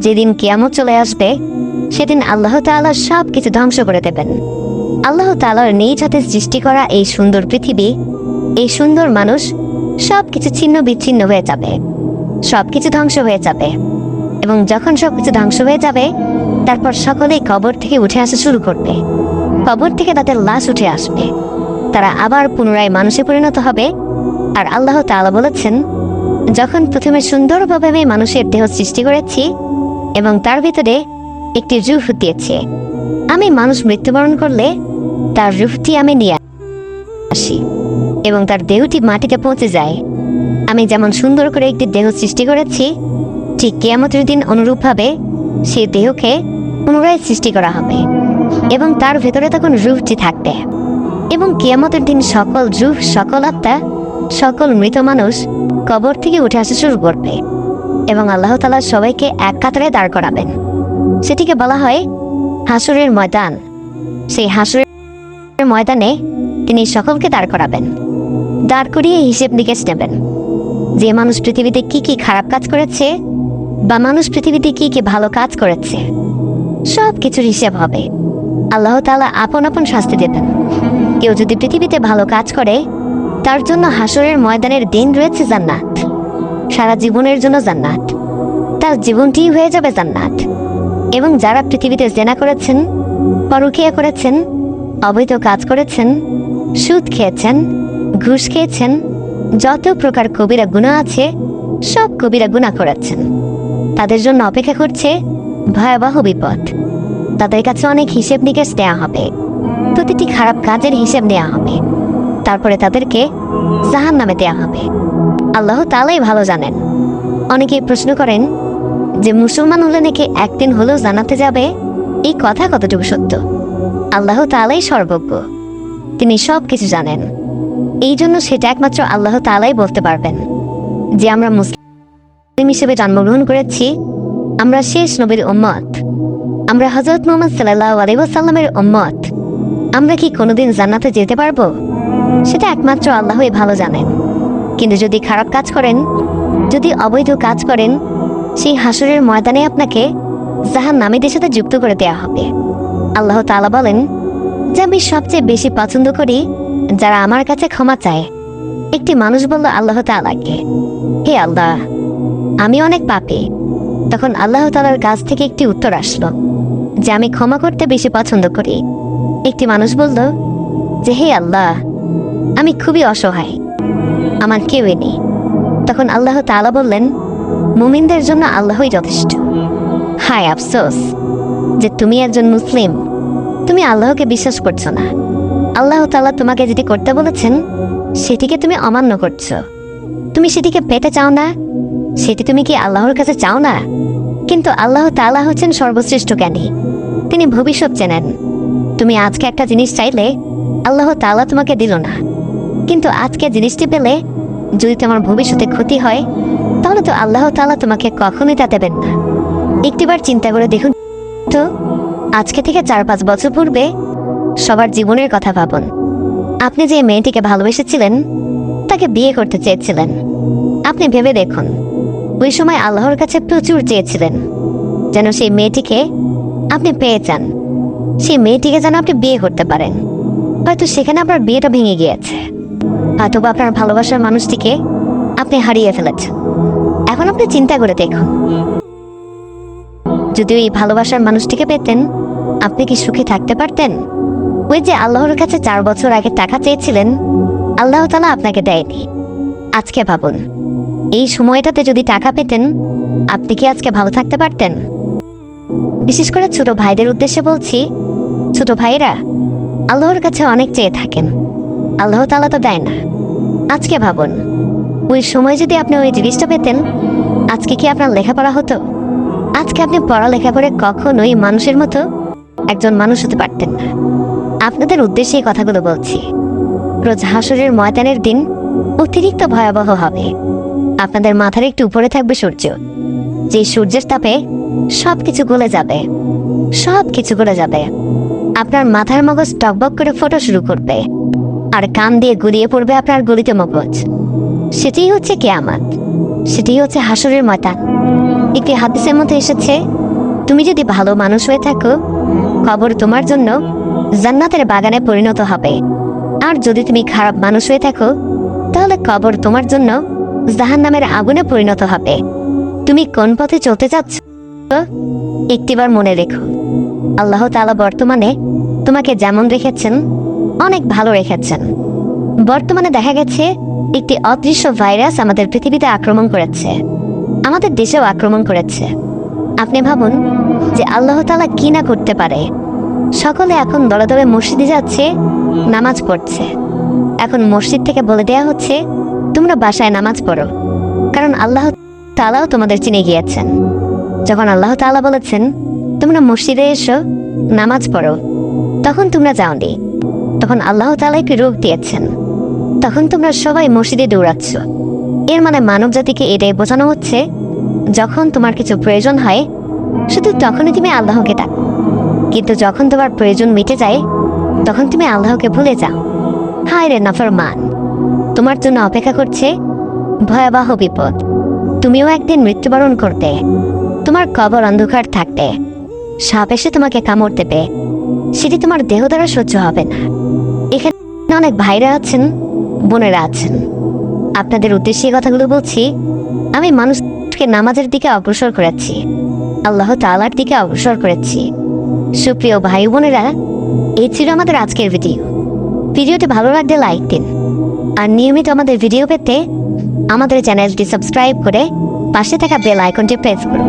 যেদিন কিয়ামত চলে আসবে, সেদিন আল্লাহ তাআলা সব কিছু ধ্বংস করে দেবেন। আল্লাহ তাআলার নিজ হাতে সৃষ্টি করা এই সুন্দর পৃথিবী, এই সুন্দর মানুষ সব কিছু ছিন্ন বিচ্ছিন্ন হয়ে যাবে। সব কিছু ধ্বংস হয়ে যাবে। এবং যখন সব কিছু ধ্বংস হয়ে যাবে, তারপর সকলেই কবর থেকে উঠে আসা শুরু করবে। কবর থেকে তাদের লাশ উঠে আসবে। তারা আবার পুনরায় মানুষে পরিণত হবে। আর আল্লাহ তাআলা বলেছেন, যখন প্রথমে সুন্দরভাবে আমি মানুষের দেহ সৃষ্টি করেছি এবং তার ভিতরে একটি রুহ দিয়েছি। আমি মানুষ মৃত্যুবরণ করলে তার রুহটি আমি নিয়ে আসি এবং তার দেহটি মাটিতে পৌঁছে যায়। আমি যেমন সুন্দর করে একটি দেহ সৃষ্টি করেছি, ঠিক কেয়ামতের দিন অনুরূপভাবে সেই দেহকে পুনরায় সৃষ্টি করা হবে এবং তার ভেতরে তখন রুহটি থাকবে। এবং কেয়ামতের দিন সকল রুহ, সকল আত্মা, সকল মৃত মানুষ কবর থেকে উঠে আসা শুরু করবে। এবং আল্লাহ তালা সবাইকে এক কাতারে দাঁড় করাবেন। সেটিকে বলা হয় হাসুরের ময়দান। সেই হাসুরের ময়দানে তিনি সকলকে দাঁড় করাবেন। দাঁড় করিয়ে হিসেব নিকেশ নেবেন। যে মানুষ পৃথিবীতে কি কি খারাপ কাজ করেছে, বা মানুষ পৃথিবীতে কি কি ভালো কাজ করেছে, সব কিছুর হিসেব হবে। আল্লাহ তালা আপন আপন শাস্তি দেবেন। কেউ যদি পৃথিবীতে ভালো কাজ করে, তার জন্য হাসরের ময়দানের দিন রয়েছে জান্নাত। সারা জীবনের জন্য জান্নাত। তার জীবনটি হয়ে যাবে জান্নাত। এবং যারা পৃথিবীতে জেনা করেছেন, পরকিয়া করেছেন, অবৈধ কাজ করেছেন, সুদ খেয়েছেন, ঘুষ খেয়েছেন, যত প্রকার কবিরা গুণা আছে, সব কবিরা গুণা করেছেন। তাদের জন্য অপেক্ষা করছে ভয়াবহ বিপদ। তাদের কাছে অনেক হিসেব নিকেশ দেওয়া হবে। প্রতিটি খারাপ কাজের হিসেব নেওয়া হবে। তারপরে তাদেরকে জাহান নামে দেওয়া হবে। আল্লাহ তালাই ভালো জানেন। অনেকেই প্রশ্ন করেন যে মুসলমান হলে নাকি একদিন হলেও জানাতে যাবে? এই কথা কতটুকু সত্য? আল্লাহ তালাই সর্বজ্ঞ। তিনি সব কিছু জানেন। এই জন্য সেটা একমাত্র আল্লাহ তালাই বলতে পারবেন যে আমরা মুসলিম হিসেবে জন্মগ্রহণ করেছি, আমরা শেষ নবীর উম্মত, আমরা হজরত মোহাম্মদ সাল্লাহ আলাইসাল্লামের উম্মত, আমরা কি কোনোদিন জান্নাতে যেতে পারব? সেটা একমাত্র আল্লাহই ভালো জানেন। কিন্তু যদি খারাপ কাজ করেন, যদি অবৈধ কাজ করেন, সেই হাসুরের ময়দানে আপনাকে জাহান নামীদের সাথে যুক্ত করে দেওয়া হবে। আল্লাহ তাআলা বলেন, যে আমি সবচেয়ে বেশি পছন্দ করি, যারা আমার কাছে ক্ষমা চায়, একটি মানুষ বলল আল্লাহ তাআলাকে, হে আল্লাহ, আমি অনেক পাপী তখন আল্লাহ তালার কাছ থেকে একটি উত্তর আসলো, যে আমি ক্ষমা করতে বেশি পছন্দ করি। একটি মানুষ বলল, যে হে আল্লাহ, আমি খুবই অসহায়। আমার কেউই নেই। তখন আল্লাহ তাআলা বললেন, মুমিনদের জন্য আল্লাহই যথেষ্ট। হায় আফসোস যে তুমি একজন মুসলিম। তুমি আল্লাহকে বিশ্বাস করছ না। আল্লাহ তাআলা তোমাকে যেটি করতে বলেছেন, সেটিকে তুমি অমান্য করছ। তুমি সেটিকে পেতে চাও না? সেটি তুমি কি আল্লাহর কাছে চাও না? কিন্তু আল্লাহ তাআলা হচ্ছেন সর্বশ্রেষ্ঠ জ্ঞানী। তিনি ভবিষ্যৎ চেনেন। তুমি আজকে একটা জিনিস চাইলে, আল্লাহ তাআলা তোমাকে দিল না। কিন্তু আজকে জিনিসটি পেলে যদি তোমার ভবিষ্যতে ক্ষতি হয়, তাহলে তো আল্লাহ তালা তোমাকে কখনোই তা দেবেন না। একটিবার চিন্তা করে দেখুন তো, আজকে থেকে চার পাঁচ বছর পূর্বে সবার জীবনের কথা ভাবুন। আপনি যে মেয়েটিকে ভালোবেসেছিলেন, তাকে বিয়ে করতে চেয়েছিলেন। আপনি ভেবে দেখুন, ওই সময় আল্লাহর কাছে প্রচুর চেয়েছিলেন। যেন সেই মেয়েটিকে আপনি পেয়ে যান। সেই মেয়েটিকে যেন আপনি বিয়ে করতে পারেন। হয়তো সেখানে আপনার বিয়েটা ভেঙে গিয়েছে। অথবা আপনার ভালোবাসার মানুষটিকে আপনি হারিয়ে ফেলেছেন। এখন আপনি চিন্তা করে দেখুন। যদি ওই ভালোবাসার মানুষটিকে পেতেন, আপনি কি সুখে থাকতে পারতেন? ওই যে আল্লাহর কাছে চার বছর আগে টাকা চেয়েছিলেন, আল্লাহ তালা আপনাকে দেয়নি। আজকে ভাবুন, এই সময়টাতে যদি টাকা পেতেন, আপনি কি আজকে ভালো থাকতে পারতেন? বিশেষ করে ছোট ভাইদের উদ্দেশ্যে বলছি, ছোট ভাইরা আল্লাহর কাছে অনেক চেয়ে থাকেন। আল্লাহ তালা তো দেয় না। আজকে ভাবুন, ওই সময় যদি আপনি ওই জিনিসটা পেতেন, আজকে কি আপনার লেখাপড়া হতো? আজকে আপনি পড়ালেখা করে কখনোই মানুষের মতো একজন মানুষ হতে পারতেন না। আপনাদের উদ্দেশ্যে এই কথাগুলো বলছি। রোজ হাসরের ময়দানের দিন অতিরিক্ত ভয়াবহ হবে। আপনাদের মাথার একটু উপরে থাকবে সূর্য। যে সূর্যের তাপে সব কিছু গলে যাবে সব কিছু গলে যাবে। আপনার মাথার মগজ টকবক করে ফটো শুরু করবে। আর কান দিয়ে গুলিয়ে পড়বে আপনার গলিতে মগজ। সেটাই হচ্ছে কেয়ামাত। সেটাই হচ্ছে হাসরের ময়দান। একটি হাদিসের মধ্যে এসেছে, তুমি যদি ভালো মানুষ হয়ে থাকো, কবর তোমার জন্য জান্নাতের বাগানে পরিণত হবে। আর যদি তুমি খারাপ মানুষ হয়ে থাকো, তাহলে কবর তোমার জন্য জাহান্নামের আগুনে পরিণত হবে। তুমি কোন পথে চলতে যাচ্ছ একটিবার মনে রেখো। আল্লাহ তাআলা বর্তমানে তোমাকে যেমন রেখেছেন অনেক ভালো রেখেছেন। বর্তমানে দেখা গেছে, একটি অদৃশ্য ভাইরাস আমাদের পৃথিবীতে আক্রমণ করেছে। আমাদের দেশেও আক্রমণ করেছে। আপনি ভাবুন যে আল্লাহ তালা কি না করতে পারে। সকলে এখন দলে দলে মসজিদে যাচ্ছে, নামাজ পড়ছে। এখন মসজিদ থেকে বলে দেয়া হচ্ছে, তোমরা বাসায় নামাজ পড়ো। কারণ আল্লাহ তালাও তোমাদের চিনে গিয়েছেন। যখন আল্লাহ তাআলা বলেছেন, তোমরা মসজিদে এসো, নামাজ পড়ো, তখন তোমরা যাওনি। তখন আল্লাহ তাআলা একটি রোগ দিয়েছেন? তখন তোমরা সবাই মসজিদে দৌড়াচ্ছ। এর মানে মানব জাতিকে এটাই বোঝানো হচ্ছে, যখন তোমার কিছু প্রয়োজন হয়, শুধু তখনই তুমি আল্লাহকে ডাক। কিন্তু যখন তোমার প্রয়োজন মিটে যায়, তখন তুমি আল্লাহকে ভুলে যাও। হায় রে নফর মান তোমার জন্য অপেক্ষা করছে ভয়াবহ বিপদ। তুমিও একদিন মৃত্যুবরণ করতে, তোমার কবর অন্ধকার থাকতে, সাপ এসে তোমাকে কামড় দেবে, সেটি তোমার দেহ দ্বারা সহ্য হবে না। অনেক ভাইরা আছেন, বোনেরা আছেন। আপনাদের উদ্দেশ্যে কথাগুলো বলছি, আমি মানুষকে নামাজের দিকে অগ্রসর করেছি, আল্লাহ তালার দিকে অগ্রসর করেছি। সুপ্রিয় ভাই বোনেরা, এই ছিল আমাদের আজকের ভিডিও। ভিডিওটি ভালো লাগলে লাইক দিন, আর নিয়মিত আমাদের ভিডিও পেতে আমাদের চ্যানেলটি সাবস্ক্রাইব করে পাশে থাকা বেল আইকনটি প্রেস করুন।